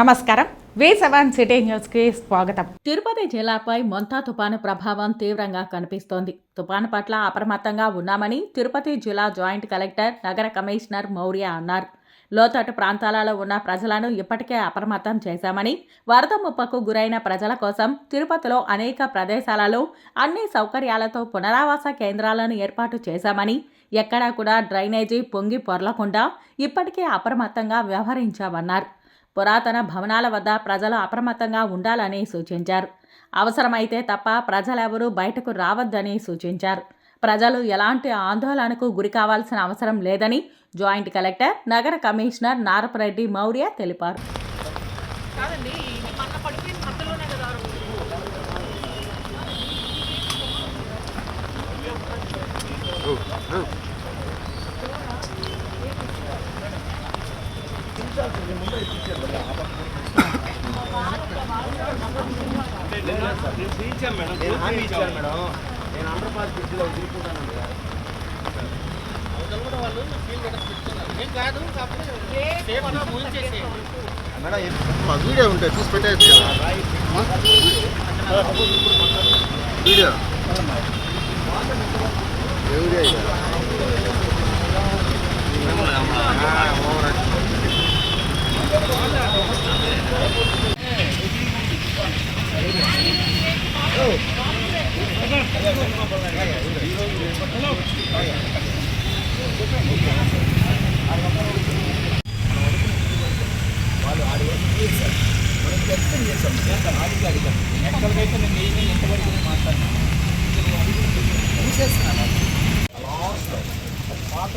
నమస్కారం. వి seven city న్యూస్కి స్వాగతం. తిరుపతి జిల్లాపై మొంతా తుపాను ప్రభావం తీవ్రంగా కనిపిస్తోంది. తుపాను పట్ల అప్రమత్తంగా ఉన్నామని తిరుపతి జిల్లా జాయింట్ కలెక్టర్ నగర కమిషనర్ మౌర్య అన్నారు. లోతట్టు ప్రాంతాలలో ఉన్న ప్రజలను ఇప్పటికే అప్రమత్తం చేశామని వరద ముప్పకు గురైన ప్రజల కోసం తిరుపతిలో అనేక ప్రదేశాలలో అన్ని సౌకర్యాలతో పునరావాస కేంద్రాలను ఏర్పాటు చేశామని ఎక్కడా కూడా డ్రైనేజీ పొంగి పొరలకుండా ఇప్పటికే అప్రమత్తంగా వ్యవహరించామన్నారు. పురాతన భవనాల వద్ద ప్రజలు అప్రమత్తంగా ఉండాలని సూచించారు. అవసరమైతే తప్ప ప్రజలెవరూ బయటకు రావద్దని సూచించారు. ప్రజలు ఎలాంటి ఆందోళనకు గురి కావాల్సిన అవసరం లేదని జాయింట్ కలెక్టర్ నగర కమిషనర్ నారపరెడ్డి మౌర్య తెలిపారు. నేను హామీ ఇచ్చాను మేడం నేను అండర్ పాస్ బ్రిడ్జ్లో తిరుగుతున్నాను మేడం మా వీడియో ఉంటే చూసి పెట్టేసి వీడియో ఏ వాళ్ళు ఆరు వరకు చేశారు మనం వ్యక్తం చేశాం ఆడికి అడిగాం ఎక్కడికైతే నేను ఏమి ఎంతవరకు నేను మాట్లాడినాను చూసేస్తున్నాను లాస్ట్ పాత